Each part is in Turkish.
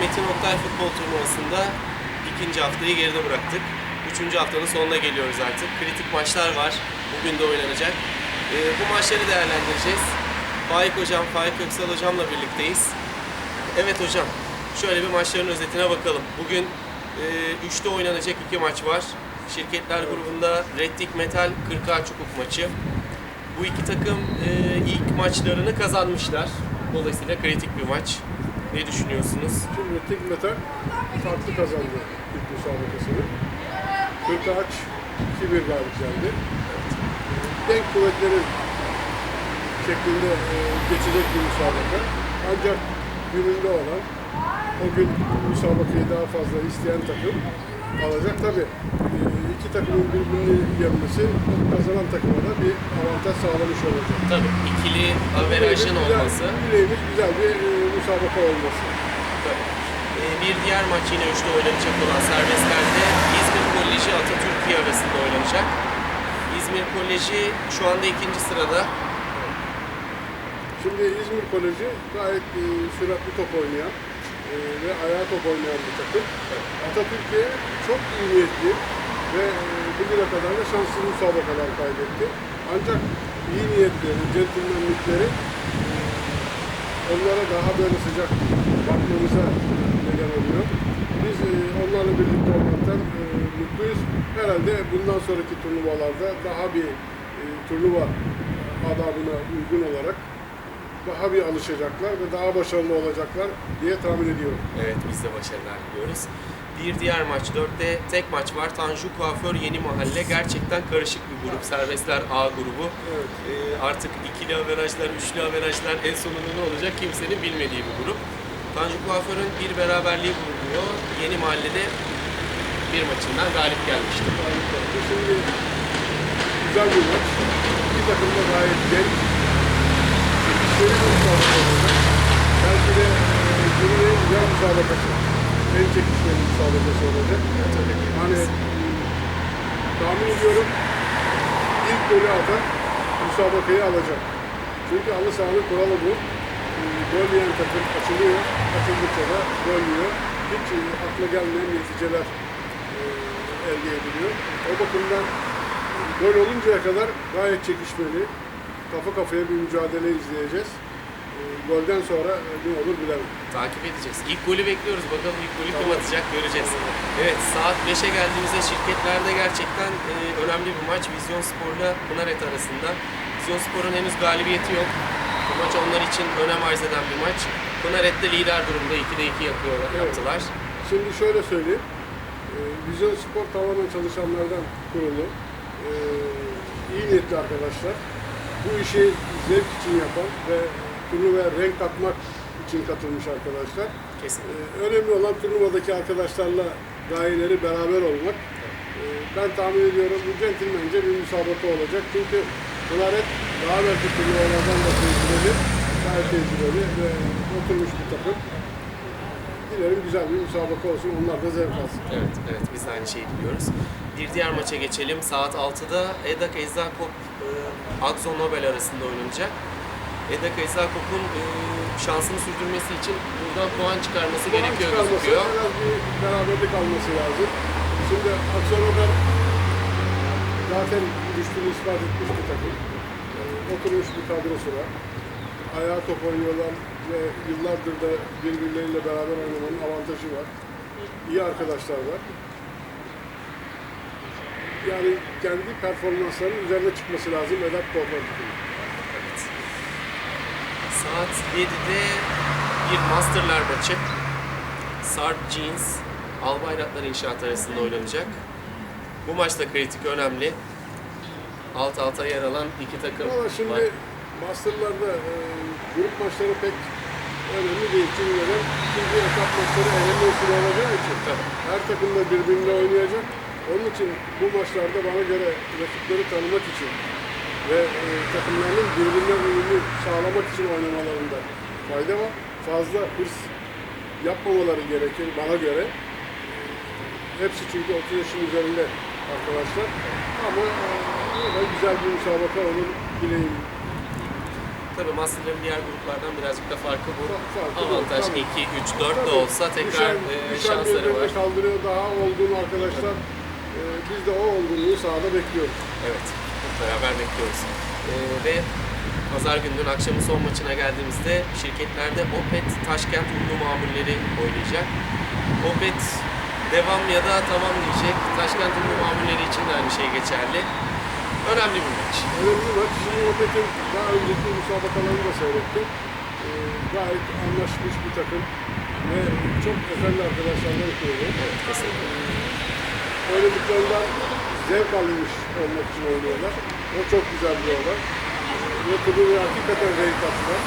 Metin Oktay Futbol Turnuvası'nda ikinci haftayı geride bıraktık. Üçüncü haftanın sonuna geliyoruz artık. Kritik maçlar var. Bugün de oynanacak. Ee, bu maçları değerlendireceğiz. Faik Hocam, Faik Köksal Hocam'la birlikteyiz. Evet hocam, şöyle bir maçların özetine bakalım. Bugün e, oynanacak iki maç var. Şirketler grubunda Reddik Metal 40 Çukuk maçı. Bu iki takım e, ilk maçlarını kazanmışlar. Dolayısıyla kritik bir maç. Ne düşünüyorsunuz? Şimdi Tig Metal farklı kazandı ilk müsabakasını. Kırkağaç 2-1 galip geldi. Denk kuvvetleri şeklinde e, geçecek bir müsabaka. Ancak gününde olan o gün müsabakayı daha fazla isteyen takım alacak. Tabi iki takımın birbirini yenmesi kazanan takıma da bir avantaj sağlamış olacak. Tabii ikili averajın olması. Bileğimiz güzel bir e, müsabaka olması. Tabii. E, bir diğer maç yine üçte oynanacak olan serbestlerde İzmir Koleji Atatürk arasında oynanacak. İzmir Koleji şu anda ikinci sırada. Şimdi İzmir Koleji gayet e, süratli top oynayan e, ve ayağa top oynayan bir takım. Atatürk'e çok iyi niyetli ve e, bugüne kadar da şanslı müsabakalar kaybetti. Ancak iyi niyetleri, centilmenlikleri onlara daha böyle sıcak bakmamıza neden oluyor. Biz e, onlarla birlikte olmaktan e, mutluyuz. Herhalde bundan sonraki turnuvalarda daha bir e, turnuva adabına uygun olarak daha bir alışacaklar ve daha başarılı olacaklar diye tahmin ediyorum. Evet biz de başarılar diliyoruz. Bir diğer maç, dörtte tek maç var. Tanju Kuaför Yeni Mahalle. Gerçekten karışık bir grup. Serbestler A grubu. Evet. Ee, artık ikili averajlar, üçlü averajlar en sonunda ne olacak kimsenin bilmediği bir grup. Tanju Kuaför'ün bir beraberliği bulunuyor. Yeni Mahalle'de bir maçından galip gelmişti. Şimdi güzel bir maç. İki takım da gayet genç. Bir müsabaka olacak. Belki de e, günün en güzel müsabakası. En çekişmeli müsabakası olacak. Hani e, tahmin ediyorum ilk golü atan müsabakayı alacak. Çünkü halı sahanın kuralı bu. E, Gol yiyen takım açılıyor. Açıldıkça da gol yiyor. Hiç akla gelmeyen neticeler elde ediliyor. O bakımdan gol oluncaya kadar gayet çekişmeli, kafa kafaya bir mücadele izleyeceğiz. E, golden sonra e, ne olur bilemem. Takip edeceğiz. İlk golü bekliyoruz. Bakalım ilk golü kim atacak göreceğiz. Evet saat 5'e geldiğimizde şirketlerde gerçekten e, önemli bir maç. Vizyon Spor'la Pınaret arasında. Vizyon Spor'un henüz galibiyeti yok. Bu maç onlar için önem arz eden bir maç. Pınaret de lider durumda. 2'de 2 yapıyorlar, Evet. yaptılar. Şimdi şöyle söyleyeyim. E, Vizyon Spor tamamen çalışanlardan kurulu. E, iyi niyetli arkadaşlar. Bu işi zevk için yapan ve turnuvaya renk katmak için katılmış arkadaşlar. Kesinlikle. Ee, önemli olan turnuvadaki arkadaşlarla gayeleri beraber olmak. Ee, ben tahmin ediyorum bu centilmence bir müsabaka olacak. Çünkü Pınaret daha belki turnuvalardan da tecrübeli, gayet tecrübeli ve oturmuş bir takım. Dilerim güzel bir müsabaka olsun, onlar da zevk alsın. Evet, evet biz de aynı şeyi diliyoruz. Bir diğer maça geçelim. Saat 6'da Edak Eczakop e, Akzo Nobel arasında oynanacak. Edak Eczakop'un e, şansını sürdürmesi için buradan puan çıkarması Puan gerekiyor çıkarması, gözüküyor. En az bir beraberlik alması lazım. Şimdi Aksono'da zaten düştüğünü ispat etmiş bir takım. Ee, oturmuş bir kadrosu var. Ayağa top oynuyorlar ve yıllardır da birbirleriyle beraber oynamanın avantajı var. İyi arkadaşlar var. Yani kendi performanslarının üzerine çıkması lazım Vedat. Evet. Saat 7'de bir Masterlar maçı. Sarp Jeans, Albayraklar İnşaat arasında oynanacak. Bu maç da kritik, önemli. Alt alta yer alan iki takım Ama şimdi var. Master'larda e, grup maçları pek önemli değil. Çünkü neden? Çünkü etap maçları eleme usulü olacağı için Tabii. her takım da birbirine oynayacak. Onun için bu maçlarda bana göre rakipleri tanımak için ve e, takımların birbirine uyumu sağlamak için oynamalarında fayda var. Fazla hırs yapmamaları gerekir bana göre. Hepsi çünkü 30 yaşın üzerinde arkadaşlar. Ama e, güzel bir müsabaka olur dileğim. Tabii Master'ların diğer gruplardan birazcık da farkı bu. Farkı Avantaj tabii. 2, 3, 4 de olsa tekrar düşen, e, şansları var. kaldırıyor daha olgun arkadaşlar. Ee, biz de o olgunluğu sahada bekliyoruz. Evet, beraber bekliyoruz. Ee, ve pazar gününün akşamı son maçına geldiğimizde şirketlerde Opet Taşkent Ünlü Mamulleri oynayacak. Opet devam ya da tamam diyecek. Taşkent Ünlü Mamulleri için de aynı şey geçerli. Önemli bir maç. Önemli bir maç. Şimdi Opet'in daha önceki müsabakalarını da seyrettim. Ee, gayet anlaşmış bir takım ve çok efendi arkadaşlarla yapıyorlar. Evet, kesinlikle. Oynadıklarından zevk almış olmak için oynuyorlar. O çok güzel bir olay. Ve turnuva hakikaten renk kattılar.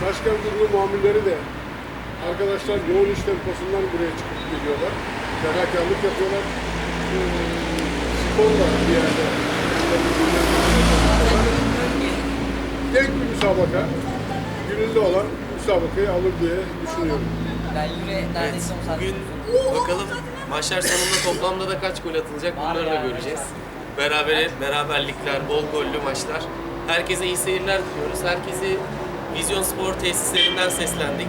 Taşkent Ünlü muamilleri de arkadaşlar yoğun iş temposundan buraya çıkıp geliyorlar. Ferakarlık yapıyorlar. Ee, sporla bir yerde. Genç bir müsabaka. Gününde olan müsabakayı alır diye düşünüyorum. Ben yine Evet, neredeyse 10 saat bugün bakalım maçlar sonunda toplamda da kaç gol atılacak bunları da göreceğiz. Beraber, beraberlikler, bol gollü maçlar. Herkese iyi seyirler diliyoruz. Herkese Vizyon Spor tesislerinden seslendik.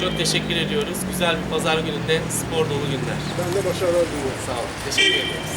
Çok teşekkür ediyoruz. Güzel bir pazar gününde spor dolu günler. Ben de başarılar diliyorum. Sağ olun. Teşekkür ederiz.